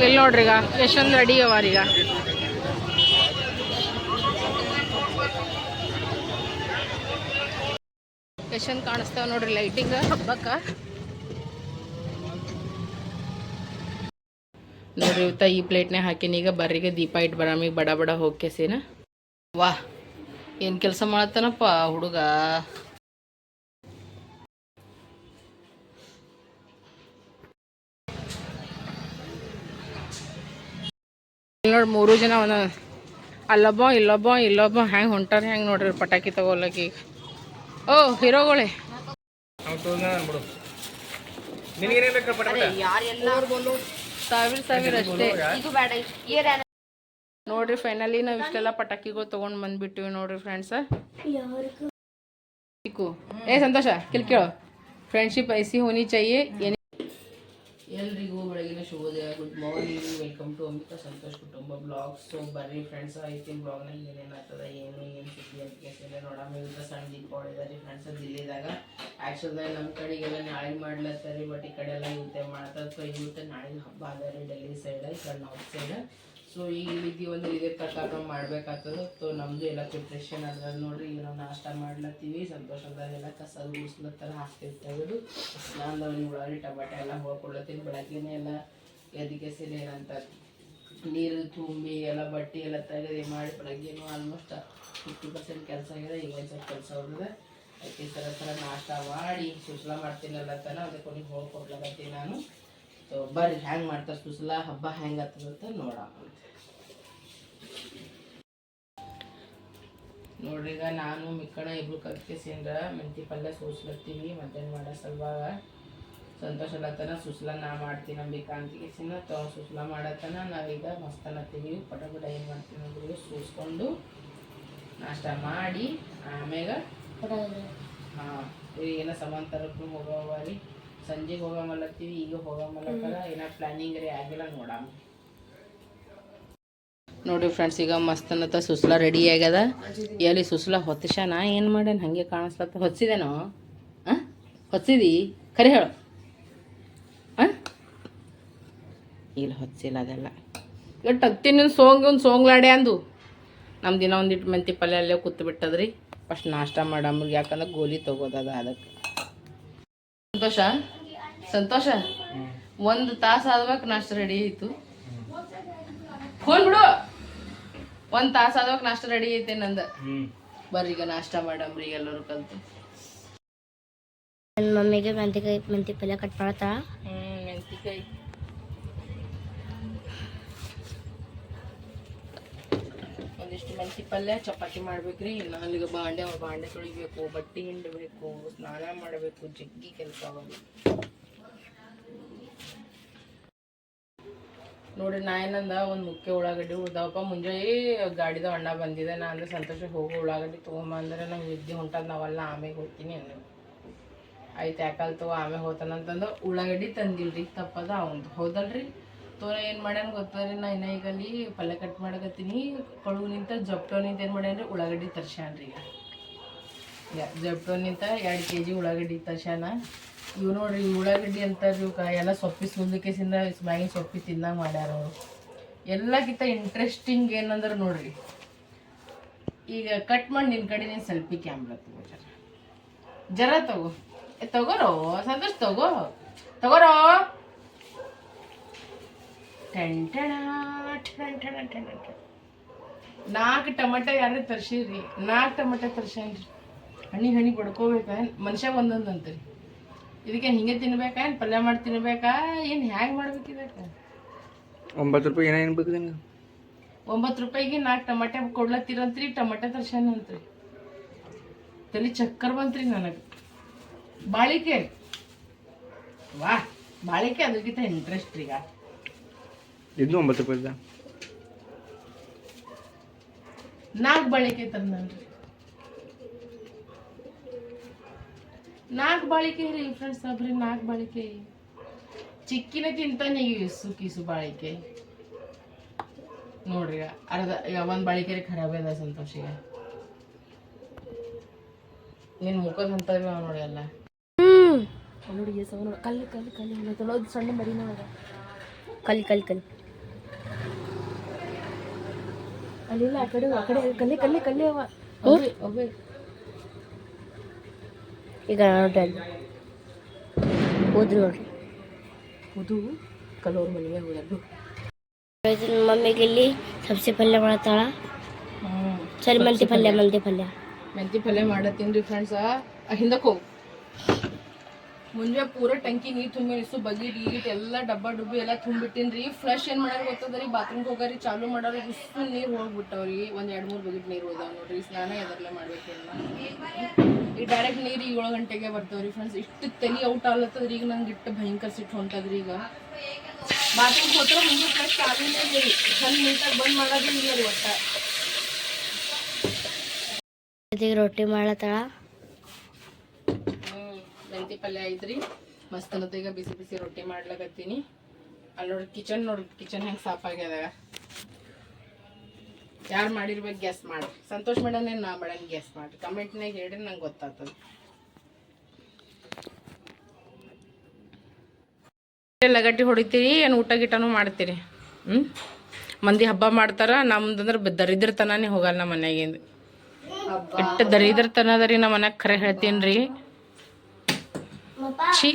ಇಲ್ಲಿ ನೋಡ್ರಿ ಈಗ? ಎಷ್ಟೊಂದು ರೆಡಿ ಅವಾರೀಗ ಎಷ್ಟೊಂದು ಕಾಣಿಸ್ತಾವ ನೋಡ್ರಿ ಲೈಟಿಂಗ್ ಹಬ್ಬಕ್ಕ. ನೋಡ್ರಿ ಇವತ್ತ ಈ ಪ್ಲೇಟ್ನೇ ಹಾಕಿನಿ. ಈಗ ಬರ್ರಿಗೆ ದೀಪ ಇಟ್ಟು ಬರಾಮಿ. ಬಡ ಬಡ ಹೋಗ್ಕೆಸಿನ. ವಾ, ಏನು ಕೆಲಸ ಮಾಡತ್ತಾನಪ್ಪ ಹುಡುಗ? ನೋಡಿ ಮೂರು ಜನ ಒಂದ ಅಲ್ಲೊಬ್ಬ ಇಲ್ಲೊಬ್ಬ ಇಲ್ಲೊಬ್ಬ ಹೆಂಗೆ ಹೊಂಟಾರ ಹೆಂಗ್ ನೋಡ್ರಿ ಪಟಾಕಿ ತಗೋಲಕ್ಕ ಈಗ ಓ ಹೀರೋಗಳೇ. ಸಾವಿರ ಅಷ್ಟೇ. ನೋಡ್ರಿ ಫೈನಲಿ ನಾವ್ ಇಷ್ಟೆಲ್ಲ ಪಟಾಕಿಗಳು ತಗೊಂಡ್ ಬಂದ್ಬಿಟ್ಟಿವಿ ನೋಡ್ರಿ ಫ್ರೆಂಡ್ಸ್ ಏ ಸಂತೋಷ ಕಿಲ್ಕೇಳು. ಫ್ರೆಂಡ್ಶಿಪ್ ಐಸಿ ಹೋನಿ ಚಾಹಿಯೇ ಎಲ್ರಿಗೂ ಬೆಳಗಿನ ಶುಭೋದಯ. Good morning welcome to Amita Santosh ಕುಟುಂಬ ಬ್ಲಾಗ್ಸ್ ಸೊ ಬರ್ರಿ ಫ್ರೆಂಡ್ಸ್ ಐತಿನ ಬ್ಲಾಗ್ನಾಗ ಏನೇನಾಗ್ತದ, ಏನು ಏನು ಸುದ್ದಿ ಅಂತ ನೋಡಮ್ಮ ಇವತ್ತು ಸಣ್ಣ ದೀಪಾವಳಿ ರೀ ಫ್ರೆಂಡ್ಸ್ ದಿಲ್ಲಿದಾಗ ಆ್ಯಕ್ಚುಲ್ದಾಗ ನಮ್ಮ ಕಡೆಗೆಲ್ಲ ನಾಳೆ ಮಾಡ್ಲತ್ತಾರೆ ಬಟ್ ಈ ಕಡೆ ಎಲ್ಲ ಇವತ್ತೆ ಮಾಡ್ತಾರೆ ಸೊ ಇವತ್ತು ನಾಳೆ ಹಬ್ಬ ಅದ ರೀ ಡೆಲ್ಲಿ ಸೈಡ್ ಈ ಕಡೆ ಸೈಡ್ ಸೊ ಈ ರೀತಿ ಒಂದು ಇದೇ ಪ್ರಕಾರ ಮಾಡ್ಬೇಕಾಗ್ತದೆ. ಸೊ ನಮ್ಮದು ಎಲ್ಲ ಪ್ರಿಪ್ರೇಷನ್ ಅದ ನೋಡ್ರಿ, ಈಗ ನಾವು ನಾಷ್ಟ ಮಾಡ್ಲತ್ತೀವಿ. ಸಂತೋಷದಾಗೆಲ್ಲ ಕಸ ಉಸ್ಲತ್ತರ ಹಾಕ್ತೀವಿ ತೆಗೆದು ನಾನು ಉಳ್ಳಾಗಡ್ಡಿ, ಟಮಾಟೆ ಎಲ್ಲ ಹೋಗ್ಕೊಡ್ಲತ್ತೀನಿ ಬೆಳಗ್ಗೆನೆ ಎಲ್ಲ ಎದಕ್ಕೆ ಸಿರಿ ಏನಂತ ನೀರು ತುಂಬಿ ಎಲ್ಲ ಬಟ್ಟೆ ಎಲ್ಲ ತೆಗೆದು ಮಾಡಿ ಬೆಳಗ್ಗೆನೂ ಆಲ್ಮೋಸ್ಟ್ ಫಿಫ್ಟಿ ಪರ್ಸೆಂಟ್ ಕೆಲಸ ಆಗಿದೆ ಈಗ ಒಂದು ಸ್ವಲ್ಪ ಕೆಲಸ ಹೋಗಿದೆ ಅದಕ್ಕೆ ಥರ ಥರ ನಾಷ್ಟ ಮಾಡಿ ಸುಸ್ಲಾ ಮಾಡ್ತೀನಲ್ಲ ತನ, ಅದಕ್ಕೆ ಕೊನೆಗೆ ಹೋಗಿ ಕೊಡ್ಲಕತ್ತೀನಿ ನಾನು. ಸೊ ಬರ್ರಿ, ಹ್ಯಾಂಗೆ ಮಾಡ್ತಾರೆ ಸುಸ್ಲಾ? ಹಬ್ಬ ಹೆಂಗೆ ಆಗ್ತದಂತ ನೋಡೋಣ ನೋಡ್ರಿ ಈಗ ನಾನು ಮಿಕ್ಕಣ ಇಬ್ರು ಕಲ್ತ್ಕೆಸಿಂದ್ರ ಮೆಂತಿ ಪಲ್ಯ ಸೋಸ್ಲತ್ತೀವಿ ಮಧ್ಯಾಹ್ನ ಮಾಡೋ ಸಲುವಾಗ ಸಂತೋಷ ಅಲ್ಲತನ ಸುಸ್ಲ ನಾ ಮಾಡ್ತೀನಿ ಅಂಬಿಕಾ ಕೇಸಿನ ತಾವು ಸುಸ್ಲ ಮಾಡತ್ತನ ನಾವೀಗ ಮಸ್ತ್ ಅನ್ನತ್ತೀವಿ ಪಟಪಟ ಏನು ಮಾಡ್ತೀನಿ ಅಂದ್ರೆ ಸೂಸ್ಕೊಂಡು ನಾಷ್ಟ ಮಾಡಿ, ಆಮ್ಯಾಗ ಹಾಂ ಏನೋ ಸಮಾಂತರಕ್ಕೂ ಹೋಗವ ರೀ. ಸಂಜೆಗೆ ಹೋಗಮಲ್ಲತ್ತೀವಿ, ಈಗ ಹೋಗಮಲ್ಲತ್ತಾರ ಏನೋ ಪ್ಲಾನಿಂಗ್ ರೀ ಆಗಿಲ್ಲ ನೋಡಮ್ಮ ನೋಡಿ ಫ್ರೆಂಡ್ಸ್ ಈಗ ಮಸ್ತ್ ಅನ್ನತ್ತ ಸುಸ್ಲಾ ರೆಡಿ ಆಗ್ಯದ. ಎಲ್ಲಿ ಸುಸ್ಲಾ ಹೊತ್ತಿಸ್ಯಾನ ಏನು ಮಾಡ್ಯಾನ? ಹಾಗೆ ಕಾಣಿಸ್ಲತ್ತ. ಹೊತ್ತಿಸಿದೇನೋ ಹಾಂ ಹೊತ್ಸಿದಿ? ಖರೆ ಹೇಳು. ಹಾಂ ಇಲ್ಲಿ ಹೊತ್ತಿಲ್ಲ ಅದೆಲ್ಲ. ಈಗ ಟತ್ತಿನ ಸೋಂಗ್ ಒಂದು ಸೋಂಗ್ಲಾಡೆ ಅಂದು. ನಮ್ಮ ದಿನ ಒಂದಿಟ್ಟು ಮೆಂತಿ ಪಲ್ಯ ಅಲ್ಲೇ ಕೂತು ಬಿಟ್ಟದ್ರಿ. ಫಸ್ಟ್ ನಾಷ್ಟ ಮಾಡಮ್ರಿಗೆ ಯಾಕಂದ್ರೆ ಗೋಲಿ ತಗೋದದ ಅದಕ್ಕೆ. ಸಂತೋಷ? ಸಂತೋಷ? ಒಂದು ತಾಸು ಆದ್ಬೇಕು ನಾಷ್ಟ ರೆಡಿ ಆಯಿತು. ಫೋನ್ ಬಿಡು. ಒಂದು ತಾಸು ಆದವಾಗ ನಾಷ್ಟ ರೆಡಿ ಐತೆ ನಂದ. ಬರ್ರಿ ಈಗ ನಾಷ್ಟ ಮಾಡಮ್ರಿ ಎಲ್ಲರೂ ಕಲ್ತು. ನನ್ನ ಮಮ್ಮಿಗೆ ಮೆಂತಿಕಾಯಿ ಮೆಂತಿ ಪಲ್ಯ ಕಟ್ ಮಾಡತಾ ಹ್ಮ್ ಮೆಂತಿಕಾಯಿ. ಒಂದಿಷ್ಟು ಮೆಂತಿ ಪಲ್ಯ ಚಪಾತಿ ಮಾಡ್ಬೇಕ್ರಿ. ಇನ್ನು ಅಲ್ಲಿಗೆ ಬಾಂಡೆ ಬಾಂಡೆ ತೊಳಿಬೇಕು ಬಟ್ಟೆ ಹಿಂಡಬೇಕು ಸ್ನಾನ ಮಾಡಬೇಕು ಜಗ್ಗಿ ಕೆಲಸ ಅವಾಗ ನೋಡ್ರಿ ನಾ ಏನಂದ ಒಂದು ಮುಖ್ಯ ಉಳ್ಳಾಗಡ್ಡಿ ಉಳ್ದಾವಪ್ಪ. ಮುಂಜಾನೆ ಗಾಡಿದ ಅಣ್ಣ ಬಂದಿದೆ. ನಾ ಅಂದ್ರೆ ಸಂತೋಷ, ಹೋಗು, ಉಳ್ಳಾಗಡ್ಡಿ ತೊಗೊಂಬ ಅಂದ್ರೆ ನಂಗೆ ವಿದ್ಯೆ ಹೊಂಟದ ನಾವೆಲ್ಲ ಆಮೇಲೆ ಹೋಗ್ತೀನಿ ಅಂದ್ರೆ ಆಯ್ತು, ಯಾಕಲ್ ತಗೋ ಆಮೇಲೆ ಹೋತಾನಂತಂದು ಉಳ್ಳಾಗಡ್ಡಿ ತಂದಿಲ್ರಿ. ತಪ್ಪದ ಅವಂದು. ಹೌದಲ್ರಿ? ತೋರ ಏನು ಮಾಡ್ಯಾನ ಗೊತ್ತದ್ರಿ ನಾ ಇನ್ನ ಈಗ ಅಲ್ಲಿ ಪಲ್ಯ ಕಟ್ ಮಾಡಕತ್ತೀನಿ. ಕಳುವು ನಿಂತ ಜಪ್ಟೋ ನಿಂತ ಏನು ಮಾಡ್ಯಾನ್ರಿ ಉಳ್ಳಾಗಡ್ಡಿ ತರ್ಸ್ಯಾನ್ರಿ ಈಗ. ಜಪ್ಟೋ ನಿಂತ ಎರಡು ಕೆ ಜಿ ಉಳ್ಳಾಗಡ್ಡಿ ತರ್ಸ್ಯಾನ. ಇವು ನೋಡ್ರಿ ಉಳ್ಳಾಗಡ್ಡಿ ಅಂತ ಇವ್ಕ ಎಲ್ಲ ಸೊಪ್ಪಿ ಸುಂದಕೇಸಿಂದ ಮ್ಯಾಗಿನ ಸೊಪ್ಪಿ ತಿನ್ನಂಗೆ ಮಾಡ್ಯಾರ ಅವರು. ಎಲ್ಲಕ್ಕಿಂತ ಇಂಟ್ರೆಸ್ಟಿಂಗ್ ಏನಂದ್ರೆ ನೋಡ್ರಿ, ಈಗ ಕಟ್ ಮಾಡಿ ನಿನ್ನ ಕಡೆ ನೀನು ಸೆಲ್ಫಿ ಕ್ಯಾಮ್ರಾ ತಗೋ ಜರ. ಜರ ತಗೋ. ತಗೋರೋ, ಸಂತೋಷ್ ತಗೋ. ತಗೋರೋ. ನಾಲ್ಕು ಟೊಮೆಟೊ ಯಾರು ತರ್ಸಿರಿ ನಾಲ್ಕು ಟಮಟ ತರ್ಸ್ಯಾನ್ರಿ ಹಣ್ಣಿ ಹಣ್ಣಿ ಬಡ್ಕೋಬೇಕಾ ಮನುಷ್ಯ ಒಂದೊಂದು ಅಂತೀರಿ ಇದಕ್ಕೆ ಹಿಂಗೆ ತಿನ್ಬೇಕಾ? ಏನು ಪಲ್ಯ ಮಾಡಿ ತಿನ್ಬೇಕಾ? ಏನು ಹ್ಯಾಂಗೆ ಮಾಡ್ಬೇಕು ಇದಕ್ಕೆ? ಒಂಬತ್ತು ರೂಪಾಯಿ ಏನೇನು ಬೇಕು ನಿಮ್ಗೆ ಒಂಬತ್ತು ರೂಪಾಯಿಗೆ ನಾಲ್ಕು ಟಮಟೆ ಕೊಡ್ಲತ್ತೀರಂತ್ರಿ ಟಮಟೆ ಅಂತ್ರಿ ತಲೆ ಚಕ್ಕರ್ ಬಂತ್ರಿ ನನಗೆ. ಬಾಳಿಕೆ. ವಾ ಬಾಳಿಕೆ ಅದಕ್ಕಿಂತ ಇಂಟ್ರೆಸ್ಟ್ ಈಗ. ಇದು ಒಂಬತ್ತು ರೂಪಾಯಿ ನಾಲ್ಕು ಬಾಳಿಕೆ ತಂದನ್ರಿ ನಾಲ್ಕು ಬಾಳಿಕೆ ರೀ ಫ್ರೆಂಡ್ಸ್ ಅಬ್ರಿ ನಾಲ್ಕು ಬಾಳಿಕೆ. ಚಿಕ್ಕಿನ ತಿಂತಾನೆ ಸುಕೀಸು ಬಾಳಿಕೆ. ನೋಡ್ರಿ ಅರ್ಧ ಒಂದು ಬಾಳಿಕೆ ರೀ ಖರಾಬ್ ಅದ ಸಂತೋಷಿಗೆ ನಿನ್ನ ಮುಖದ ಅಂತವಿ ಅವ ನೋಡಿ ಅಲ್ಲ. ನೋಡಿ ಎಸ್ ನೋಡಿ ಕಲ್ಲು ಕಲ್ಲು ಕಲ್ಲು ತೊಳೋದು ಸಣ್ಣ ಮರಿ ನೋಡಿ ಕಲ್ಲು ಕಲ್ಲು ಕಲ್ಲು. ಅಲ್ಲಿಲ್ಲ ಆ ಕಡೆ ಆ ಕಡೆ ಕಲ್ಲಿ ಕಲ್ಲಿ ಕಲ್ಲಿ ಅವ ಒಬ್ಬ ಈಗ ನೋಡ್ರಿ ಅಲ್ಲಿ. ಹೋದ್ರು ನೋಡ್ರಿ. ಹೋದು ಕಲೋರ್ ಮನೆಗೆ ಹೋದ್ರು ಮಮ್ಮಿಗೆ ಇಲ್ಲಿ ಸಬ್ಸಿ ಪಲ್ಯ ಮಾಡತ್ತಾಳ. ಸರಿ ಮೆಂತಿ ಪಲ್ಯ ಮೆಂತಿ ಪಲ್ಯ. ಮೆಂತಿ ಪಲ್ಯ ಮಾಡತ್ತೀನಿ ಫ್ರೆಂಡ್ಸ್ ಫ್ರೆಂಡ್ಸ ಹಿಂದಕ್ಕೆ ಹೋಗು. ಮುಂಜೆ ಪೂರ ಟಂಕಿ ನೀರು ತುಂಬಿ ಇಷ್ಟು ಬಗಿಟ್ ಗೀಟ್ ಎಲ್ಲ ಡಬ್ಬ ಡುಬ್ಬಿ ಎಲ್ಲ ತುಂಬಿಟ್ಟಿನ್ರಿ ರೀ. ಫ್ಲಶ್ ಏನು ಮಾಡೋರು ಗೊತ್ತದ ರೀ? ಬಾತ್ರೂಮ್ಗೆ ಹೋಗಾರಿ ಚಾಲು ಮಾಡೋರು ಇಷ್ಟು ನೀರು ಹೋಗ್ಬಿಟ್ಟವ್ರಿ ಒಂದು ಎರಡು ಮೂರು ಬಗಿಟ್ ನೀರು ಹೋದಾವ ನೋಡ್ರಿ. ಸ್ನಾನ ಎದರ್ಲೆ ಮಾಡ್ಬೇಕಿಲ್ಲ ಈ ಡೈರೆಕ್ಟ್ ನೀರು ಏಳು ಗಂಟೆಗೆ ಬರ್ತಾವ್ರಿ ಫ್ರೆಂಡ್ಸ್ ಇಷ್ಟು ತಲೆ ಔಟ್ ಆಗ್ಲತ್ತದ್ರಿ ಈಗ ನಂಗೆ ಇಟ್ಟು ಭಯಂಕರ ಸಿಟ್ಟು ಹೊಂಟದ್ರಿ ಈಗ. ಬಾತ್ರೂಮ್ಗೆ ಹೋದ್ರೆ ಮುಂದೆ ಫ್ರೆಶ್ ಚಾಲೂನೇ ರೀ. ಸಣ್ಣ ನೀಟಾಗಿ ಬಂದ್ ಮಾಡೋದು ಇಲ್ಲ ರೀ ಒಟ್ಟ. ರೊಟ್ಟಿ ಮಾಡತ್ತಾಳ ಮೆಂತಿ ಪಲ್ಯ ಐತ್ರಿ. ಮಸ್ತ್ ಅನ್ನತ್ತ ಈಗ ಬಿಸಿ ಬಿಸಿ ರೊಟ್ಟಿ ಮಾಡ್ಲಕತ್ತೀನಿ. ಅಲ್ಲಿ ನೋಡ್ರಿ ಕಿಚನ್ ನೋಡ್ರಿ ಕಿಚನ್ ಹೆಂಗೆ ಸಾಫ್ ಆಗ್ಯದ. ಯಾರು ಮಾಡಿರ್ಬೇಕು ಗ್ಯಾಸ್ ಮಾಡಿ. ಸಂತೋಷ್ ಮೇಡಮ್ ನಾ ಮೇಡಮ್ ಗ್ಯಾಸ್ ಮಾಡಿ. ಕಮೆಂಟ್ನಾಗ ಹೇಳ್ರಿ ನಂಗೆ ಗೊತ್ತಾಗ್ತದ. ಲಗಟ್ಟಿ ಹೊಡಿತೀರಿ ಏನು ಊಟ ಗೀಟನೂ ಮಾಡ್ತೀರಿ? ಹ್ಞೂ ಮಂದಿ ಹಬ್ಬ ಮಾಡ್ತಾರ ನಮ್ದಂದ್ರೆ ದರಿದ್ರತನೇ ಹೋಗಲ್ಲ ನಮ್ಮ ಮನ್ಯಾಗಿಂದ. ಎಟ್ಟ ದರಿದ್ರತನ ಅದ ರೀ ನಮ್ಮ ಮನ್ಯಾಗ ಖರೆ ಹೇಳ್ತೀನಿ ರೀ ಛೀ.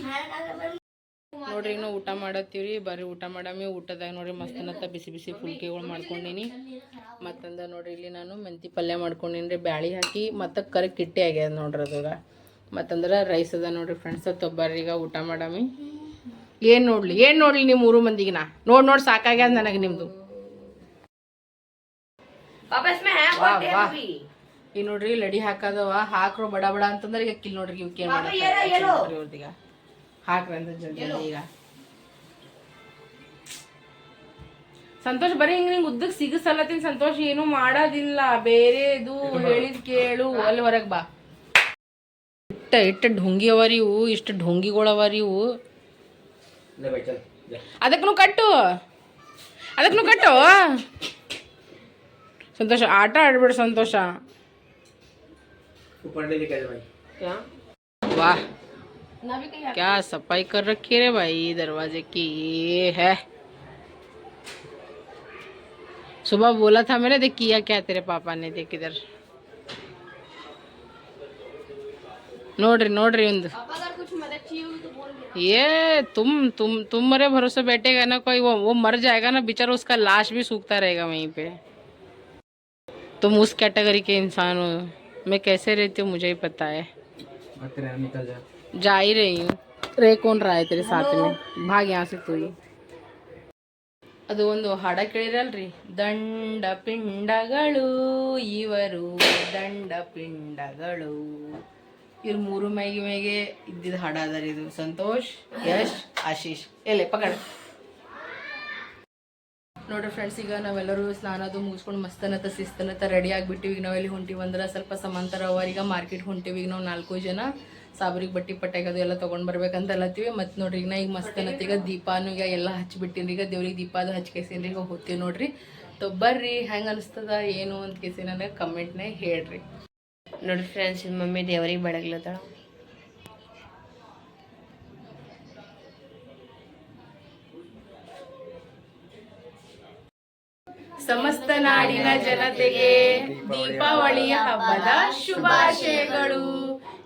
ನೋಡ್ರಿ ನಾವು ಊಟ ಮಾಡತ್ತೀವ್ರಿ. ಬರ್ರಿ ಊಟ ಮಾಡಮಿ ಊಟದಾಗ ನೋಡ್ರಿ ಮಸ್ತನತ್ತ ಬಿಸಿ ಬಿಸಿ ಫುಲ್ಕೆಗಳು ಮಾಡ್ಕೊಂಡೀನಿ. ಮತ್ತಂದ ನೋಡ್ರಿ ಇಲ್ಲಿ ನಾನು ಮೆಂತಿ ಪಲ್ಯ ಮಾಡ್ಕೊಂಡೀನಿ ರೀ ಬ್ಯಾಳಿ ಹಾಕಿ ಮತ್ತು ಕರಿ ಕಿಟ್ಟಿ ಆಗ್ಯದ ನೋಡ್ರಿ ಅದಾಗ ಮತ್ತಂದ್ರೆ ರೈಸ್ ಅದ ನೋಡ್ರಿ ಫ್ರೆಂಡ್ಸ್ ತೊಬ್ಬರ್ರಿ ಈಗ ಊಟ ಮಾಡಮಿ ಏನು ನೋಡ್ಲಿ? ಏನು ನೋಡ್ಲಿ ನೀವು ಮೂರು ಮಂದಿಗೆ ನಾ ನೋಡಿ ನೋಡಿ ಸಾಕಾಗ್ಯದ ನನಗೆ ನಿಮ್ಮದು ಈ ನೋಡ್ರಿ ಲಡಿ ಹಾಕದವ ಹಾಕ್ರು ಬಡ ಬಡ ಅಂತಂದ್ರೆ ಈಗ ಕಿಲ್ ನೋಡ್ರಿ ಇವ್ಕೆ ಇವ್ರದೀಗ. ಹಾಕ್ರಿ ಅಂತ ಜಲ್ದಿ ಈಗ. ಸಂತೋಷ್ ಬರೀ ಹಿಂಗ್ ನಿಂಗೆ ಉದ್ದಕ್ ಸಿಗಸಲತ್ತಿನ ಸಂತೋಷ್ ಏನು ಮಾಡೋದಿಲ್ಲ. ಬೇರೆದು ಹೇಳಿದ್ ಕೇಳು ಅಲ್ಲಿ ಹೊರಗ್ ಬಾ. ಇಟ್ಟ ಇಟ್ಟ ಢೊಂಗಿ ಅವರಿವು ಇಷ್ಟು ಢೊಂಗಿಗಳವರಿ ಇವು. ಅದಕ್ಕೂ ಕಟ್ಟು. ಅದಕ್ಕೂ ಕಟ್ಟು. ಸಂತೋಷ ಆಟ ಆಡ್ಬೇಡ ಸಂತೋಷ. इसको पढ़ने लेके भाई। क्या? वाह। क्या सफ़ाई कर रखी है भाई दरवाजे की? ये है। सुबह बोला था मैंने देख किया क्या तेरे पापा ने देख इधर। नोड्री नोड्री ಒಂದು ये तुम तुम तुम मरे भरोसे बैठेगा ना कोई वो वो मर जाएगा ना बेचारा उसका लाश भी सूखता रहेगा वहीं पे। तुम उस कैटेगरी के इंसान हो। मैं कैसे रहती हूँ मुझे ही पता है निकल जा जा ही रही हूँ रे कौन रहा है तेरे साथ में भाग यहाँ से तू ही ಅದು ಒಂದು ಹಾಡ ಕೇಳಿರಲ್ರಿ ದಂಡ ಪಿಂಡಗಳು ಇವರು ದಂಡ ಪಿಂಡಗಳು ಇವ್ರು ಮೂರು ಮೈಗೆ ಮೈಗೆ ಇದ್ದಿದ್ದು ಹಾಡ ಅದ ಇದು ಸಂತೋಷ್ ಯಶ್ ಆಶೀಶ್ ಎಲ್ಲೇ ಪಕಡ ನೋಡ್ರಿ ಫ್ರೆಂಡ್ಸ್ ಈಗ ನಾವೆಲ್ಲರೂ ಸ್ನಾನದು ಮುಗಿಸ್ಕೊಂಡು ಮಸ್ತನತ ಶಿಸ್ತನತ ರೆಡಿ ಆಗಿಬಿಟ್ಟಿವಿ. ಈಗ ನಾವೆಲ್ಲಿ ಹೊಂಟಿವಿ ಅಂದ್ರೆ ಸ್ವಲ್ಪ ಸಮಾಂತರ ಅವರಿಗೆ ಮಾರ್ಕೆಟ್ ಹೊಂಟಿವಿ. ಈಗ ನಾವು ನಾಲ್ಕು ಜನ ಸಾಬ್ರಿಗೆ ಬಟ್ಟಿ ಪಟ್ಟಾಗ ಅದು ಎಲ್ಲ ತೊಗೊಂಡು ಬರ್ಬೇಕಂತ ಅಲ್ಲತ್ತೀವಿ ಮತ್ತು ನೋಡ್ರಿ, ಈಗ ನಾ ಈಗ ಮಸ್ತನತ್ ಈಗ ದೀಪಾನು ಈಗ ಎಲ್ಲ ಹಚ್ಚಿಬಿಟ್ಟಿನಿ ಈಗ ದೇವ್ರಿಗೆ ದೀಪ ಅದು ಹಚ್ಕೇಸಿನ್ರಿ. ಈಗ ಹೋಗ್ತೀವಿ ನೋಡ್ರಿ. ತೊ ಬರ್ರಿ, ಹೆಂಗೆ ಅನಿಸ್ತದ, ಏನು ಅಂತ ಕೇಸಿ ನನಗೆ ಕಮೆಂಟ್ನಾಗ ಹೇಳ್ರಿ. ನೋಡ್ರಿ ಫ್ರೆಂಡ್ಸ್ ಮಮ್ಮಿ ದೇವ್ರಿಗೆ ಬೆಳಗ್ಲತ್ತಾಳ ಸಮಸ್ತ ನಾಡಿನ ಜನತೆಗೆ ದೀಪಾವಳಿಯ ಹಬ್ಬದ ಶುಭಾಶಯಗಳು.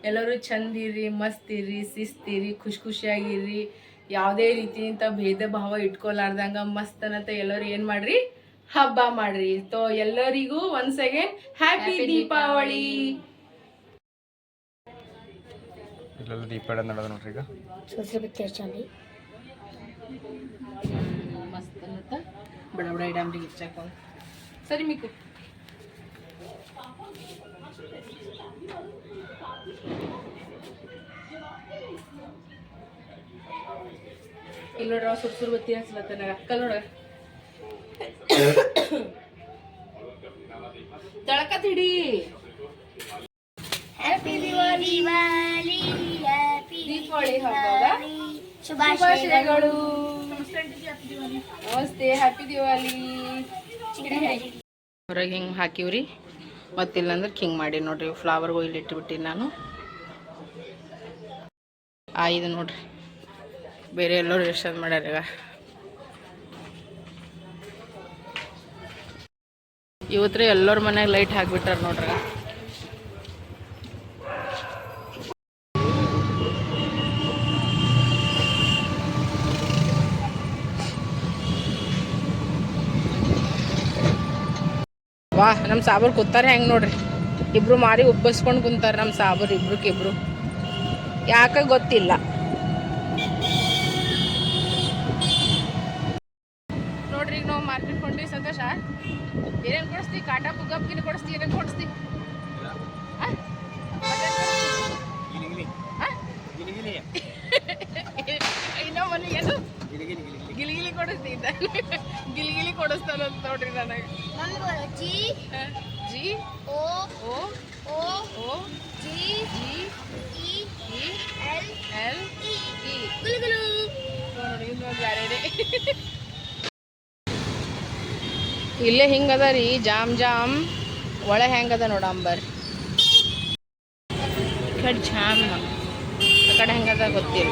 ಎಲ್ಲರೂ ಚಂದಿರಿ ಮಸ್ತಿರಿ ಶಿಸ್ತಿರಿ ಖುಷಿ ಖುಷಿಯಾಗಿರಿ ಯಾವುದೇ ರೀತಿಯಿಂದ ಭೇದ ಭಾವ ಇಟ್ಕೊಲಾರ್ದಂಗ ಮಸ್ತನತ ಎಲ್ಲರೂ ಏನ್ ಮಾಡ್ರಿ? ಹಬ್ಬ ಮಾಡ್ರಿ. ತೋ ಎಲ್ಲರಿಗೂ ಒನ್ಸ್ ಅಗೇನ್ ಹ್ಯಾಪಿ ದೀಪಾವಳಿ. ಇಲ್ಲೆಲ್ಲ ದೀಪ ಇಡೋದ್ ನೋಡೋದು ನೋಡ್ರಿ ಈಗ ಸೊಸೆ ಬತ್ತಿ ಹಚ್ಚಲ್ಲಿ ಮಸ್ತನತ ಇಡಮ್ರಿ ಇಚ್ಚಾಕೊಂಡು ಸರಿ ಮಿಕ್ಕು. ಇಲ್ಲಿ ನೋಡ್ರ ಸುರ್ ಸುರ್ ಬತ್ತಿ ಹಚ್ಲತ್ತಾನ ಅಕ್ಕ ನೋಡ ತಳಕ ಹಿಡಿ. ಹ್ಯಾಪಿ ದೀಪಾವಳಿ ಹಬ್ಬದ ಶುಭಾಶಯಗಳು. ನಮಸ್ತೆ ಹ್ಯಾಪಿ ದಿವಾಲಿ ಹೊರಗೆ ಹಿಂಗೆ ಹಾಕಿವ್ರಿ. ಮತ್ತಿಲ್ಲಂದ್ರೆ ಹಿಂಗೆ ಮಾಡಿ ನೋಡ್ರಿ ಫ್ಲವರ್ ಇಲ್ಲಿ ಇಟ್ಬಿಟ್ಟಿನಿ ನಾನು. ಆ ಇದು ನೋಡ್ರಿ. ಬೇರೆ ಎಲ್ಲರೂ ಎಷ್ಟೊಂದು ಮಾಡ್ಯಾರ ಈಗ. ಇವತ್ತು ಎಲ್ಲರ ಮನೆಯಾಗ ಲೈಟ್ ಹಾಕ್ಬಿಟ್ಟಾರ ನೋಡ್ರಿ ವಾ ನಮ್ಮ ಸಾಬರ್ ಕೂತಾರೆ ಹೆಂಗೆ ನೋಡ್ರಿ? ಇಬ್ರು ಮಾರಿ ಉಬ್ಬಸ್ಕೊಂಡು ಕುಂತಾರ ನಮ್ಮ ಸಾಬರ್ ಇಬ್ರಕ್ಕಿಬ್ರು ಯಾಕ ಗೊತ್ತಿಲ್ಲ. ನೋಡ್ರಿ ಈಗ ನಾವು ಮಾರ್ಕೆಟ್ ಕೊಂಡ್ವಿ ಸಂತೋಷ. ಏನೇನು ಕೊಡಿಸ್ತೀವಿ ಕಾಟ ಪುಗ್ಗಪ್ಗಿನ ಕೊಡಿಸ್ತೀವಿ ಏನೇನು ಕೊಡಿಸ್ತೀವಿ ಇನ್ನೊಮ್ಮೆ ಏನು? ಗಿಲಿಗಿಲಿ ಕೊಡಿಸ್ತಿ ಗಿಲಿಗಿಲಿ ಕೊಡಿಸ್ತಾನಂತ ನೋಡ್ರಿ ನನಗೆ. G G O O O O G G E E L L E. ಗುಲುಗುಲು ನೋಡಿ ಇದು ಬ್ಯಾರೆ ಇಲ್ಲೇ ಹಿಂಗದ ರೀ ಜಾಮ್ ಜಾಮ್. ಒಳ ಹೆಂಗದ ನೋಡ ಅಂಬರ್. ಕಡೆ ಜಾಮ್ ಆ ಕಡೆ ಹೆಂಗದ ಗೊತ್ತಿಲ್ಲ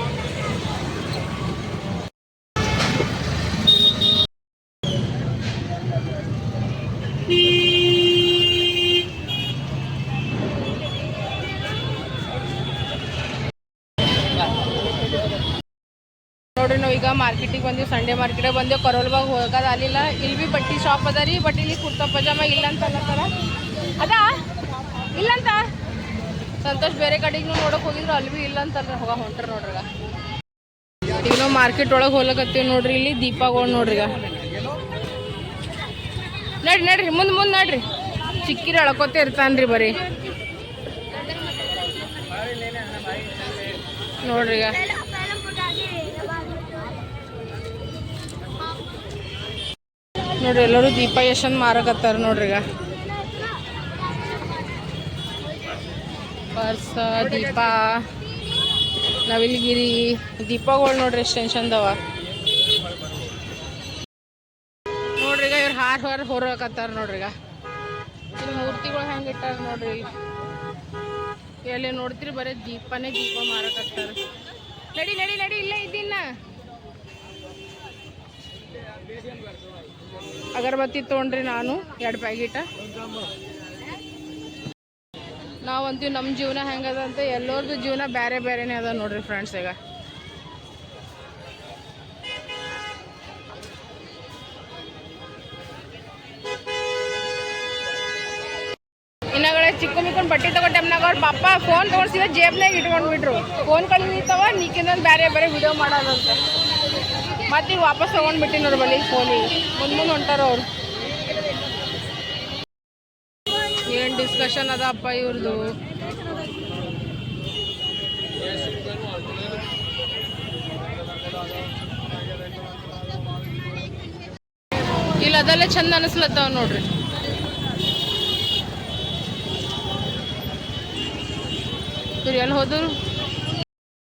ನೋಡ್ರಿ ನಾವು ಈಗ ಮಾರ್ಕೆಟಿಗೆ ಬಂದೀವಿ ಸಂಡೇ ಮಾರ್ಕೆಟಿಗೆ ಬಂದೇವು. ಕರೋಲ್ಬಾಗ ಹೋಗೋದು ಅಲ್ಲಿಲ್ಲ ಇಲ್ಲಿ ಭೀ ಬಟ್ಟೆ ಶಾಪ್ ಅದ ರೀ ಬಟ್ ಇಲ್ಲಿ ಕುರ್ತಾ ಪಜಾಮ ಇಲ್ಲ ಅಂತ ಅನ್ನತ್ತಾರ ಅದಾ? ಇಲ್ಲಂತ ಸಂತೋಷ್, ಬೇರೆ ಕಡೆಗೂ ನೋಡಕ್ ಹೋಗಿದ್ರು, ಅಲ್ಲಿ ಭೀ ಇಲ್ಲ ಅಂತಾರ ಹೋಗ ಹೊಂಟ್ರ ನೋಡ್ರಿ ಈಗ. ಈಗ ನಾವು ಮಾರ್ಕೆಟ್ ಒಳಗೆ ಹೋಗ್ಲಕತ್ತೀವಿ ನೋಡ್ರಿ, ಇಲ್ಲಿ ದೀಪಗಳು ನೋಡ್ರಿ ಈಗ. ನಡ್ರಿ ನಡ್ರಿ, ಮುಂದೆ ಮುಂದೆ ನಡ್ರಿ. ಚಿಕ್ಕಿರ ಎಳ್ಕೊತ ಇರ್ತಾನ್ರಿ ಬರೀ. ನೋಡ್ರಿ ನೋಡ್ರಿ, ಎಲ್ಲರೂ ದೀಪ ಯಶನ್ ಮಾರಕತ್ತಾರ ನೋಡ್ರಿ ಈಗ. ಪರ್ಸ, ದೀಪ, ನವಿಲ್ಗಿರಿ, ದೀಪಗಳು ನೋಡ್ರಿ ಎಷ್ಟು ಟೆನ್ಷನ್ದವ ನೋಡ್ರಿ ಈಗ ಇವ್ರು ಹಾರ್ ಹಾರ್ ಹೊರಕತ್ತಾರ ನೋಡ್ರಿ ಈಗ. ಇಲ್ಲಿ ಮೂರ್ತಿಗಳು ಹೆಂಗೆ ಇಟ್ಟಾರ ನೋಡ್ರಿ ಎಲ್ಲಿ ನೋಡ್ತೀರಿ ಬರೀ ದೀಪನೇ ದೀಪ ಮಾರಕತ್ತಾರ. ನಡಿ ನಡಿ ನಡಿ, ಇಲ್ಲೇ ಇದ್ದೀನ ಅಗರಬತ್ತಿ ತೊಗೊಂಡ್ರಿ ನಾನು, ಎರಡು ಪ್ಯಾಕೆಟ. ನಾವಂತೀವಿ ನಮ್ಮ ಜೀವನ ಹೆಂಗದ ಅಂತ ಎಲ್ಲರದು ಜೀವನ ಬೇರೆ ಬೇರೆನೇ ಅದ ನೋಡ್ರಿ ಫ್ರೆಂಡ್ಸ್ ಈಗ. ಚಿಕ್ಕ ಮಿಕ್ಕೊಂಡು ಬಟ್ಟೆ ತಗೋ ಟೈಮ್ನಾಗ ಅವ್ರ ಪಪ್ಪ ಫೋನ್ ತಗೊಂಡ್ಸಿದ ಜೇಬ್ನಾಗ ಇಟ್ಕೊಂಡು ಬಿಟ್ರು. ಫೋನ್ ಕಳಿತಾವ ನೀಕಿಂದ ಬೇರೆ ಬೇರೆ ವಿಡಿಯೋ ಮಾಡೋದಂತ. ಮತ್ತೆ ವಾಪಸ್ ತಗೊಂಡ್ಬಿಟ್ಟಿನ ಅವ್ರ ಬಳಿ ಫೋನಿಗೆ ಮುಂದೆ ಮುಂದೆ ಹೊಂಟಾರ ಅವ್ರು. ಏನು ಡಿಸ್ಕಷನ್ ಅದಪ್ಪ ಇವ್ರದು? ಇಲ್ಲ, ಅದೆಲ್ಲ ಚಂದ ಅನಿಸ್ಲತ್ತಾವ ನೋಡ್ರಿ. ಇವ್ರು ಎಲ್ಲಿ ಹೋದ್ರು?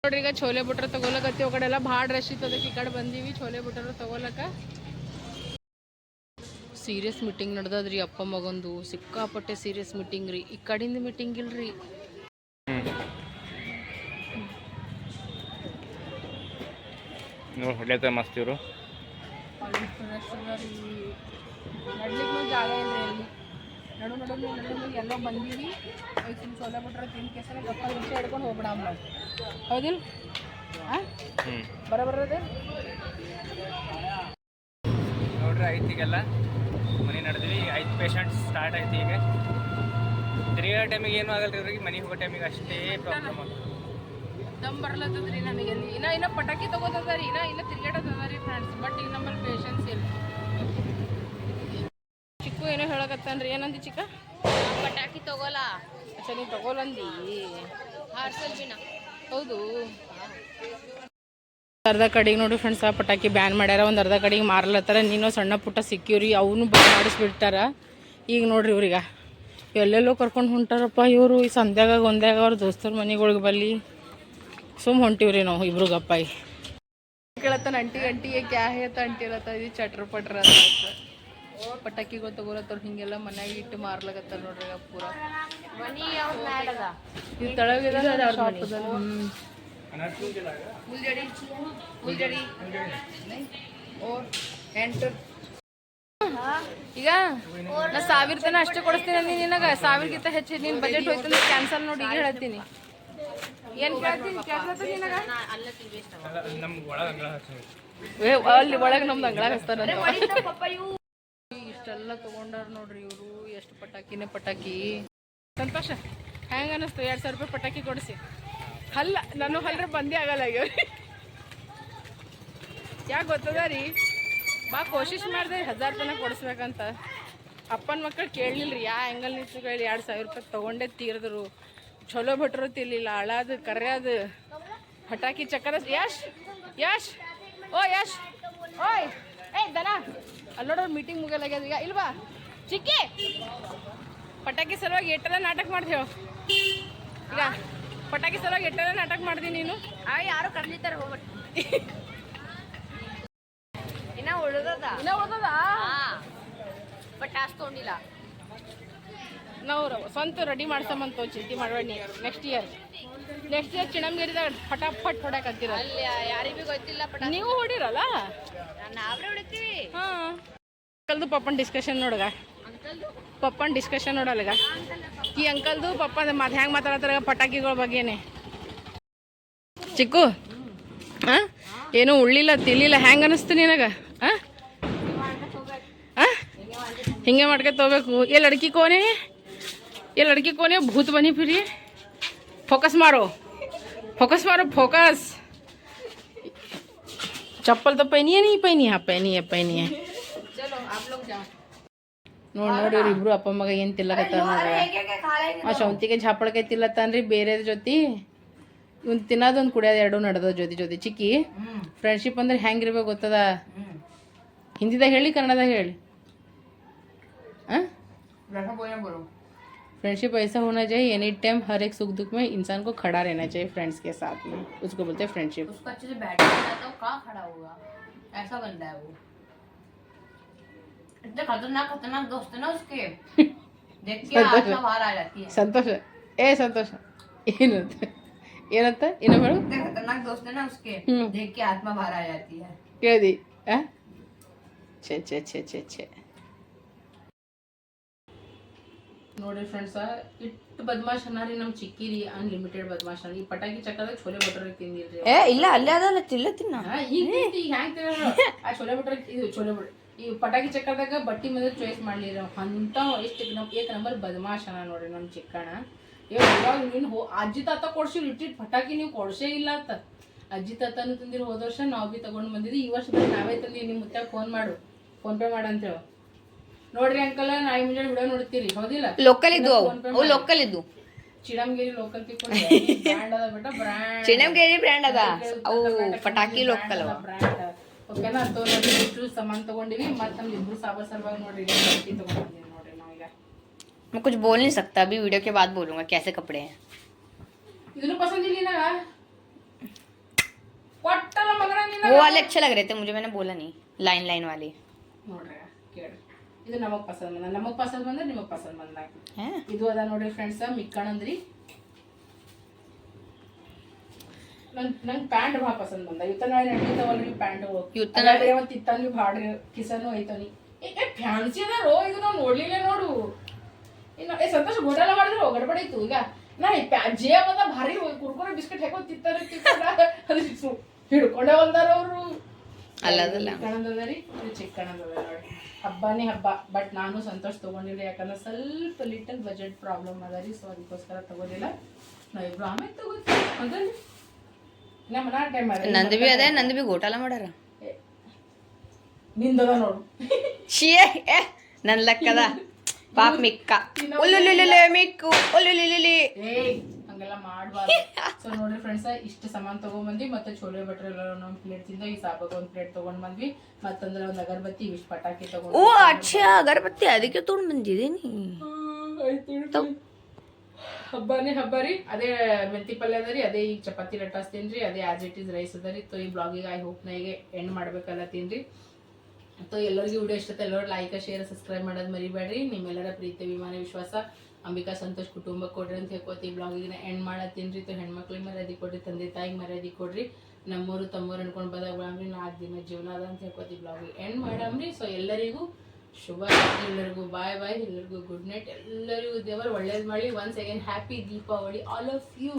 ನೋಡ್ರಿ ಈಗ ಛೋಲೆ ಬುಟ್ರ ತಗೊಳಕತ್ತಿ ಕಡೆ ಎಲ್ಲ ಭಾಳ ರಶ್ ಇತ್ತು. ಅದಕ್ಕೆ ಈ ಕಡೆ ಬಂದೀವಿ. ಛೋಲೆ ಬುಟ್ರ ತಗೋಲಕ. ಸೀರಿಯಸ್ ಮೀಟಿಂಗ್ ನಡ್ದದ್ರಿ ಅಪ್ಪ ಮಗಂದು. ಸಿಕ್ಕಾಪಟ್ಟೆ ಸೀರಿಯಸ್ ಮೀಟಿಂಗ್ ರೀ. ಈ ಕಡೆಯಿಂದ ಮೀಟಿಂಗ್ ಇಲ್ರಿ. ಹೊಡ್ಲತ್ತ ಮಸ್ತ್ ಇವರು ನಡ್ಲಿಕ್ಕೆ ಜಾಗ ಇಲ್ರಿ ಅಲ್ಲಿ. ನಡು ನಡು ನಡು ಎಲ್ಲೋ ಬಂದೀವಿ. ಐದು ಸುಮ್ಮನೆ ಸೋಲ ಬಿಟ್ರೆ ತಿಂದ ಕೇಸರ ಗಪ್ಪ ನಿಮಿಷ ಹಿಡ್ಕೊಂಡು ಹೋಗ್ಬಿಡ ನಾವು. ಹೌದಿಲ್ಲ ಹಾಂ ಬರ ಬರೋದೇ ನೋಡ್ರಿ ಐತಿ ಈಗೆಲ್ಲ. ಮನೆ ನಡೆದ್ವಿ. ಐದು ಪೇಷಂಟ್ಸ್ ಸ್ಟಾರ್ಟ್ ಆಯ್ತು ಈಗ. ತಿರುಗೋ ಟೈಮಿಗೆ ಏನೂ ಆಗಲ್ಲ ರೀ ಇವ್ರಿಗೆ? ಮನೆಗೆ ಹೋಗೋ ಟೈಮಿಗೆ ಅಷ್ಟೇ ಪ್ರಾಬ್ಲಮ್ ದಮ್ ಬರ್ಲತ್ತದ್ರಿ ನನಗೆ. ಇನ್ನ ಇನ್ನ ಪಟಾಕಿ ತಗೋತದ ರೀ ಇನ್ನ ಇನ್ನ ತಿರ್ಗಾಡೋದದ ರೀ ಫ್ರೆಂಡ್ಸ್ ಬಟ್ ಈಗ ನಮ್ಮಲ್ಲಿ ಪೇಷನ್ಸ್ ಇಲ್ಲ. ಚಿಕ್ಕು ಏನೋ ಹೇಳಕತ್ತಾನ್ರಿ? ಏನಂದಿ ಚಿಕ್ಕ? ಪಟಾಕಿ ತಗೋಲ. ಸರಿ ನೀ ತಗೋಲಂದಿ? ಹೌದು. ಅರ್ಧ ಕಡೆಗೆ ನೋಡಿ ಫ್ರೆಂಡ್ಸ್ ಆ ಪಟಾಕಿ ಬ್ಯಾನ್ ಮಾಡ್ಯಾರ. ಒಂದು ಅರ್ಧ ಕಡೆಗೆ ಮಾರ್ಲತ್ತಾರ. ನೀನು ಸಣ್ಣ ಪುಟ್ಟ ಸಿಕ್ಕಿವ್ರಿ ಅವನು ಬಂದ್ ಮಾಡಿಸ್ಬಿಡ್ತಾರ. ಈಗ ನೋಡ್ರಿ ಇವ್ರಿಗೆ. ಎಲ್ಲೆಲ್ಲೋ ಕರ್ಕೊಂಡು ಹೊಂಟಾರಪ್ಪ ಇವರು. ಈ ಸಂಧ್ಯಾಗ ಒಂದ್ಯಾಗ ಅವ್ರ ದೋಸ್ತರ ಮನೆಗಳಿಗೆ ಬಲ್ಲಿ. ಸುಮ್ ಹೊಂಟಿವ್ರಿ ನಾವು ಇಬ್ರು ಗಪ್ಪಾಯಿ ಕೇಳತ್ತಾನ ಅಂಟಿ ಅಂಟಿ ಕ್ಯಾ ಹೇತ ಅಂಟಿರತ್ತ ಇದು ಚಟ್ರ ಪಟ್ರ ಅಂತ. ಪಟಾಕಿಗಳು ತಗೋಲತ್ತವ್ರು ಹಿಂಗೆಲ್ಲ ಮನ್ಯಾಗ ಇಟ್ಟು ಮಾರ್ಲಕತ್ತಾರ ನೋಡ್ರಿ ಪೂರ. ಇದು ಈಗ ನಾ ಸಾವಿರ ತನ ಅಷ್ಟೇ ಕೊಡಿಸ್ತೀನಿ ಅಂದಿ ನಿನಗ. ಸಾವಿರಗಿಂತ ಹೆಚ್ಚು ನಿನ್ನ ಬಜೆಟ್ ಹೋಯ್ತಂದ್ರೆ ಕ್ಯಾನ್ಸಲ್ ನೋಡಿ ಈಗ ಹೇಳ್ತೀನಿ ಏನ್ ಕೇಳ್ತೀನಿ ಅಲ್ಲಿ ಒಳಗೆ ನಮ್ದು ಅಂಗಳ ಹಚ್ತಾರ ಇಷ್ಟೆಲ್ಲ ತಗೊಂಡಾರ ನೋಡ್ರಿ ಇವರು. ಎಷ್ಟು ಪಟಾಕಿನೇ ಪಟಾಕಿ. ಸಂತೋಷ. ಹ್ಯಾಂಗ ಅನಿಸ್ತು? ಎರಡು ಸಾವಿರ ರೂಪಾಯಿ ಪಟಾಕಿ ಕೊಡಿಸಿ. ಹಲ್ಲ, ನಾನು ಹಲ್ರೆ ಬಂದೇ ಆಗಲ್ಲ ಈಗ. ಯಾಕೆ ಗೊತ್ತದ ರೀ? ಬಾ ಕೋಶಿಶ್ ಮಾಡಿದೆ ಹಜಾರ್ ತನಕ ಕೊಡಿಸ್ಬೇಕಂತ. ಅಪ್ಪನ ಮಕ್ಕಳು ಕೇಳಲಿಲ್ಲ ಯಾ ಆ್ಯಂಗಲ್ ನಿಂತು ಕೇಳಿ ಎರಡು ಸಾವಿರ ರೂಪಾಯಿ ತೊಗೊಂಡೇ ತೀರಿದ್ರು. ಚಲೋ ಭಟ್ರು ತಿರ್ಲಿಲ್ಲ ಅಳಾದು ಕರ್ಯಾದು. ಪಟಾಕಿ ಚಕ್ಕರ ಯಶ್ ಯಶ್. ಓ, ಯಶ್. ಓಯ್. ಅಲ್ಲಿ ನೋಡೋರು ಮೀಟಿಂಗ್ ಮುಗಿಯಲಾಗ್ಯದ ಈಗ. ಇಲ್ವಾ? ಚಿಕ್ಕಿ! ಪಟಾಕಿ ಸಲುವಾಗಿ ಎಟ್ಟೆಲ್ಲ ನಾಟಕ ಮಾಡ್ತೇವೆ ಈಗ ಪಟಾಕಿ ಸಲುವಾಗಿ ಎಟ್ಟೆಲ್ಲ ನಾಟಕ ಮಾಡ್ದಿ ನೀನು? ಆ ಯಾರು ಕರ್ಲಿತಾರೆ ಹೋಗ್ಬಿಟ್ಟು ಇನ್ನ ಉಳ್ದದ? ಇನ್ನ ಉಳ್ದದ? ಬಟ್ ಅಷ್ಟು ತೊಗೊಂಡಿಲ್ಲ. ನಾವು ಸ್ವಂತ ರೆಡಿ ಮಾಡ್ಸಮ್ಮಂತ ಚಿಂತೆ ಮಾಡಬೇಡಿ ನೆಕ್ಸ್ಟ್ ಇಯರ್ ನೆಕ್ಸ್ಟ್ ಇಯರ್ ಚಿಣಂಗಿರಿದಾಗ ಪಟಾಪಟ್ ಹೊಡಕ್ ಅಂತೀರ ಅಲ್ಲಿ ಯಾರಿಗೂ ಗೊತ್ತಿಲ್ಲ ಪಟ ನೀವು ಹೊಡಿರಲ್ಲ? ನಾವ್ರೆ ಹೊಡಿತೀವಿ. ಹಾ. ಅಂಕಲ್ದು ಪಪ್ಪನ ಡಿಸ್ಕಷನ್ ನೋಡಗ. ಪಪ್ಪನ ಡಿಸ್ಕಷನ್ ನೋಡಲಗ ಈ ಅಂಕಲ್ದು ಪಪ್ಪ ಮತ್ತೆ ಹೆಂಗೆ ಮಾತಾಡತ್ತಾರ ಪಟಾಕಿಗಳ ಬಗ್ಗೆನೆ. ಚಿಕ್ಕು ಹಾ? ಏನೂ ಉಳ್ಳಿಲ್ಲ ತಿಳಿಲ್ಲ ಹೆಂಗೆ ಅನಿಸ್ತು ನಿನಗೆ? ಹಾ? ಹಾಂ? ಹಿಂಗೆ ಮಾಡ್ಕೊತ ಹೋಗ್ಬೇಕು ಎಲ್ಲಿ ಅಡ್ಕಿ ಕೋನೆ ಎಲ್ಲಿ ಅಡ್ಕಿ ಕೋನೆ ಭೂತ ಬನಿ ಪಿರಿ फोकस मारो फोकस मारो फोकस चप्पल तो पहनी है नहीं पहनी हाँ पहनी है पहनी है ನೋಡಿ ನೋಡಿ ಇವ್ರು ಇಬ್ರು ಅಪ್ಪ ಮಗ ಏನು ತಿಲ್ಲಕತ್ತಾರ ನೋಡ್ರಿ ಆ ಶೌಂತಿಗೆ ಝಾಪಳಕ್ಕೆ ತಿಲ್ಲತ್ತಾನ್ರಿ ಬೇರೆ ಜೊತೆ ಇವ್ನು ತಿನ್ನೋದೊಂದು ಕುಡಿಯೋದು ಎರಡು ನಡೆದ ಜೊತೆ ಜೊತೆ ಚಿಕ್ಕಿ ಫ್ರೆಂಡ್ಶಿಪ್ ಅಂದ್ರೆ ಹೆಂಗಿರ್ಬೇಕು ಗೊತ್ತದ ಹಿಂದಿದಾಗ ಹೇಳಿ ಕನ್ನಡದಾಗ ಹೇಳಿ फ्रेंडशिप ऐसा होना चाहिए एनी टाइम हर एक सुख दुख में इंसान को खड़ा रहना चाहिए फ्रेंड्स के साथ में। उसको बोलते हैं फ्रेंडशिप उसको अच्छे से बैठ तो कहाँ खड़ा होगा? ऐसा बंदा है वो। इतने खतरनाक खतरनाक दोस्त है ना उसके। देख के आत्मा बाहर आ जाती है। संतोष ए संतोष ये नत ये नत ये इन्हें मैडम इतने खतरनाक दोस्त है ना उसके। देख के आत्मा बाहर आ जाती है। क्या दी हैं? छे छे छे छे छे। ನೋಡ್ರಿ ಫ್ರೆಂಡ್ಸ ಇಟ್ಟು ಬದಮಾಶ್ ಅನ್ನಾರಿ ನಮ್ಮ ಚಿಕ್ಕಿರಿ ಅನ್ಲಿಮಿಟೆಡ್ ಬದಮಾಶ್ ಅನ್ನ ಈ ಪಟಾಕಿ ಚಕ್ಕದಾಗ ಛೋಲೆ ಬಟರ್ ತಿಂದಿಲ್ರಿ ಏ ಇಲ್ಲ ಅಲ್ಲೇ ಅದಲ್ಲ ತಿಲ್ಲ ತಿನ್ನ ಈಗ ಹ್ಯಾಂಗ್? ಆ ಚೋಲೆ ಬಟರ್ ಇದು ಚೋಲೆ ಬಟರ್ ಈ ಪಟಾಕಿ ಚಕ್ಕದಾಗ ಬಟ್ಟಿ ಮೇಲೆ ಚಾಯ್ಸ್ ಮಾಡ್ಲಿರ ಅಂತ ಎಷ್ಟು ನಮ್ ಏಕ ನಂಬರ್ ಬದಮಾಶ್ ಅನ್ನ ನೋಡ್ರಿ ನಮ್ ಚಿಕ್ಕಣ ಏ ಇವಾಗ ನೀನು ಹೋ ಅಜ್ಜಿ ತಾತ ಕೊಡ್ಸಿ ಇಟ್ಟಿಟ್ಟು ಪಟಾಕಿ ನೀವು ಕೊಡ್ಸೇ ಇಲ್ಲ ಅಂತ. ಅಜ್ಜಿ ತಾತನು ತಂದಿರು ಹೋದ ವರ್ಷ ನಾವು ಬಿ ತಗೊಂಡ್ ಬಂದಿದ್ವಿ. ಈ ವರ್ಷ ನಾವೇ ತಂದಿ ನಿಮ್ಮ ಮುತ್ತ ಫೋನ್ ಮಾಡು. ಫೋನ್ ಪೇ ಮಾಡಂತೇಳು ನೋಡ್ರಿ ಅಂಕಲ್ ನಾಯಿ ಮುಂಜಾನೆ ವಿಡಿಯೋ ನೋಡ್ತೀರಿ ಹೌದಿಲ್ಲ ಲೋಕಲ್ ಇದ್ದು ಅವು ಫೋನ್ ಪೇ ಅವು ಲೋಕಲ್ ಇದ್ದು ಚಿಡಂಗೇರಿ ಲೋಕಲ್ ತಿಳ್ಕೊಂಡು ಬ್ರ್ಯಾಂಡ್ ಅದ ಬೇಟ ಬ್ರ್ಯಾಂಡ್ ಚಿಣಂಗೇರಿ ಬ್ರ್ಯಾಂಡ್ ಅದ ಅವು ಪಟಾಕಿ ಲೋಕಲ್ ಅವ ಓಕೆನಾ ತೋ ನೋಡಿ ಇಷ್ಟು ಸಾಮಾನ್ ತಗೊಂಡಿವಿ ಮತ್ತೆ ನಮ್ದು ಇಬ್ರು ಸಾಬ ಸಲುವಾಗಿ ನೋಡ್ರಿ ಇದು ಬಟ್ಟೆ ತಗೊಂಡಿವಿ ನೋಡ್ರಿ ನಾವೀಗ मैं कुछ बोल नहीं सकता अभी वीडियो के बाद बोलूंगा कैसे कपड़े हैं ಇದನ್ನು ಪಸಂದ್ ಇಲ್ಲ ನಿನಗ ಕೊಟ್ಟಲ್ಲ ಮಗನ ನಿನಗ वो वाले अच्छे लग रहे थे मुझे मैंने बोला नहीं लाइन लाइन वाले ನೋಡ್ರಿ ಕೇಳಿ ಇದು ನಮಗ್ ಪಸಂದ್ ಬಂದ ನಮಗ್ ಪಸಂದ್ ಬಂದ್ರೆ ನಿಮಗ್ ಪಸಂದ್ ಬಂದಾಗ ಇದು ಅದ ನೋಡ್ರಿ ಫ್ರೆಂಡ್ಸ್ ಮಿಕ್ಕಣಂದ್ರಿ ನಂಗೆ ಪ್ಯಾಂಟ್ ಭಾಳ ಪಸಂದ್ ಬಂದ ಇವತ್ತ ನಾಳೆ ನಡೀತಾವಲ್ರಿ ಪ್ಯಾಂಟ್ ಇವತ್ತ ಅದ್ರಾಗ ಭಾಳ ಕಿಸನು ಐತನಿ ಏ ಫ್ಯಾನ್ಸಿ ಅದಾರೋ ಇದು ನಾವು ನೋಡ್ಲಿಲ್ಲ ನೋಡು. ಇನ್ನು ಏ ಸಂತೋಷ ಗೋಡೆಲ್ಲ ಮಾಡಿದ್ರೆ ಗಡಬಡ ಇತ್ತು ಈಗ ನಾ ಜೇ ಬಂದ ಭಾರಿ ಕುರ್ಕುರೆ ಬಿಸ್ಕೆಟ್ ಹಾಕೊಂಡು ತಿತ್ತಾರ ತಿತ್ತಾರ ಅದು ಹಿಡ್ಕೊಂಡೇ ಬಂದಾರ ಅವರು. ಅಲ್ಲದಲ್ಲ. ಇದು ಚಿಕ್ಕಣದದ ನೋಡಿ. ಹಬ್ಬನೇ ಹಬ್ಬ ಬಟ್ ನಾನು ಸಂತೋಷ ತಗೊಂಡಿದ್ದೆ ಯಾಕಂದ್ರೆ ಸ್ವಲ್ಪ ಲಿಟಲ್ ಬಜೆಟ್ ಪ್ರಾಬ್ಲಮ್ ಅದ ರೀ ಸೊ ಅದಕ್ಕೋಸ್ಕರ ತಗೋದಿಲ್ಲ ನಾವಿಬ್ರು ಆಮೇಲೆ ತಗೋತೀವಿ. ನಮ್ಮ ನಾ ಟೈಮ್ ನಂದು ಬಿ ಅದೇ ನಂದು ಬಿ ಗೋಟಾಲ ಮಾಡ್ಯಾರ. ನಿಂದದ ನೋಡು. ಶಿಯೇ ಏ ನನ್ನ ಲೆಕ್ಕದ. ಪಾಪ ಮಿಕ್ಕ. ಉಲ್ಲುಲಿಲಿ ಮಿಕ್ಕು ಉಲ್ಲುಲಿಲಿ ಏಯ್ ಹಂಗೆಲ್ಲ ಮಾಡಬಾರ್ದು. ಸೊ ನೋಡ್ರಿ ಫ್ರೆಂಡ್ಸ್ ಇಷ್ಟು ಸಾಮಾನು ತಗೊಂಡ್ಬಂದ್ವಿ ಮತ್ತೆ ಚೋಲೆ ಬಟ್ರೆ ಎಲ್ಲ ಒಂದೊಂದು ಪ್ಲೇಟ್ ತಿಂದ ಈ ಸಾಬಾಗ ಒಂದು ಪ್ಲೇಟ್ ತಗೊಂಡ್ ಬಂದ್ವಿ ಮತ್ತಂದ್ರೆ ಒಂದು ಅಗರಬತ್ತಿ ಇಷ್ಟು ಪಟಾಕಿ ತಗೊಂಡ್ ಓ ಅಚ್ಚಾ ಅಗರಬತ್ತಿ ಅದಕ್ಕೆ ತೊಗೊಂಡು ಬಂದಿದ್ದೀನಿ ಹಬ್ಬನೇ ಹಬ್ಬ ರೀ. ಅದೇ ಮೆಂತಿ ಪಲ್ಯ ಅದ ರೀ ಅದೇ ಈಗ ಚಪಾತಿ ಲಟ್ಟಾಸ್ತೀನಿ ತಿನ್ರಿ ಅದೇ ಆಸ್ ಇಟ್ ಇಸ್ ರೈಸ್ ಅದ ರೀ. ತೊ ಈ ಬ್ಲಾಗಿಗೆ ಐ ಹೋಪ್ ನಾ ಈಗ ಎಂಡ್ ಮಾಡ್ಬೇಕಲ್ಲ ತಿನ್ರಿ ಮತ್ತೆ ಎಲ್ಲರಿಗೂ ವಿಡಿಯೋ ಇಷ್ಟ ಎಲ್ಲರೂ ಲೈಕ್ ಶೇರ್ ಸಬ್ಸ್ಕ್ರೈಬ್ ಮಾಡೋದು ಮರಿಬೇಡ್ರಿ. ನಿಮ್ಮೆಲ್ಲರ ಪ್ರೀತಿ ಅಭಿಮಾನ ವಿಶ್ವಾಸ. ಅಂಬಿಕಾ ಸಂತೋಷ್ ಕುಟುಂಬ ಕೊಡ್ರಿ ಅಂತ ಹೇಳ್ಕೊತೀವಿ. ಬ್ಲಾಗಿಗೆ ಎಂಡ್ ಮಾಡತ್ತೀನಿ ರೀ. ಹೆಣ್ಮಕ್ಳಿಗೆ ಮರ್ಯಾದೆ ಕೊಡ್ರಿ, ತಂದೆ ತಾಯಿಗೆ ಮರ್ಯಾದೆ ಕೊಡ್ರಿ. ನಮ್ಮೂರು, ತಮ್ಮೂರು ಅನ್ಕೊಂಡು ಬಂದಾಗ ಬ್ಲಾಗ್ರಿ. ನಾಲ್ಕು ದಿನ ಜೀವನ ಅದ ಅಂತ ಹೇಳ್ಕೊತೀವಿ ಬ್ಲಾಗಿಗೆ ಎಂಡ್ ಮಾಡಮ್ರಿ ಸೊ ಎಲ್ಲರಿಗೂ ಶುಭ. ಎಲ್ಲರಿಗೂ ಬಾಯ್ ಬಾಯ್ ಎಲ್ಲರಿಗೂ ಗುಡ್ ನೈಟ್ ಎಲ್ಲರಿಗೂ ದೇವರು ಒಳ್ಳೇದು ಮಾಡಿ once again happy Deepavali all of you